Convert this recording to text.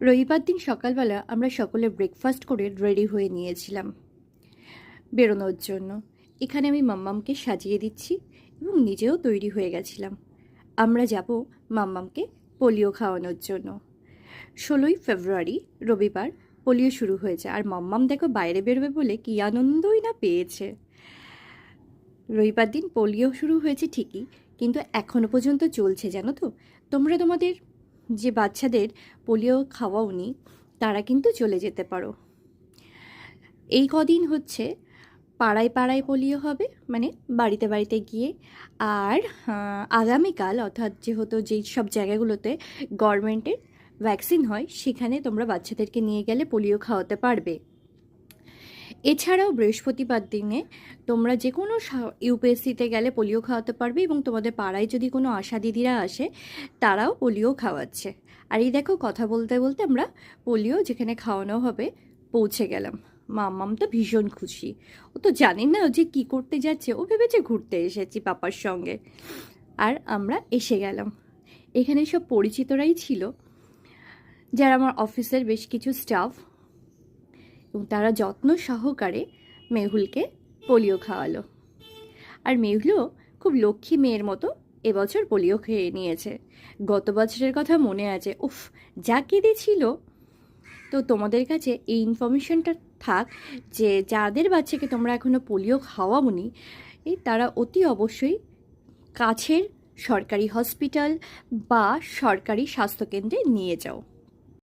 রবিবার দিন সকালবেলা আমরা সকলে ব্রেকফাস্ট করে রেডি হয়ে নিয়েছিলাম বেরোনোর জন্য। এখানে আমি মাম্মামকে সাজিয়ে দিচ্ছি এবং নিজেও তৈরি হয়ে গেছিলাম। আমরা যাব মাম্মামকে পোলিও খাওয়ানোর জন্য। ষোলোই ফেব্রুয়ারি রবিবার পোলিও শুরু হয়েছে। আর মাম্মাম দেখো বাইরে বেরোবে বলে কী আনন্দই না পেয়েছে। রবিবার দিন পোলিও শুরু হয়েছে ঠিকই, কিন্তু এখনও পর্যন্ত চলছে জানো তো? তোমরা তোমাদের যে বাচ্চাদের পোলিও খাওয়াওনি, তারা কিন্তু চলে যেতে পারো। এই কদিন হচ্ছে পাড়ায় পাড়ায় পোলিও হবে মানে বাড়িতে বাড়িতে গিয়ে। আর আগামীকাল অর্থাৎ যেহেতু যেই সব জায়গাগুলোতে গভর্নমেন্টের ভ্যাকসিন হয়, সেখানে তোমরা বাচ্চাদেরকে নিয়ে গেলে পোলিও খাওয়াতে পারবে। এছাড়াও বৃহস্পতিবার দিনে তোমরা যে কোনো ইউপিএসসিতে গেলে পোলিও খাওয়াতে পারবে এবং তোমাদের পাড়ায় যদি কোনো আশা দিদিরা আসে, তারাও পোলিও খাওয়াচ্ছে। আর এই দেখো, কথা বলতে বলতে আমরা পোলিও যেখানে খাওয়ানো হবে পৌঁছে গেলাম। মাম্মাম তো ভীষণ খুশি। ও তো জানি না যে কী করতে যাচ্ছে, ও ভেবেছে ঘুরতে এসেছি পাপার সঙ্গে। আর আমরা এসে গেলাম। এখানে সব পরিচিতরাই ছিল, যারা আমার অফিসের বেশ কিছু স্টাফ। এবং তারা যত্ন সহকারে মেহুলকে পোলিও খাওয়ালো। আর মেহুলও খুব লক্ষ্মী মেয়ের মতো এবছর পোলিও খেয়ে নিয়েছে। গত বছরের কথা মনে আছে। উফ, যা কেঁদেছিল তো তোমাদের কাছে এই ইনফরমেশনটা থাক যে, যাদের বাচ্চাকে তোমরা এখনও পোলিও খাওয়াবনি তারা অতি অবশ্যই কাছের সরকারি হসপিটাল বা সরকারি স্বাস্থ্যকেন্দ্রে নিয়ে যাও।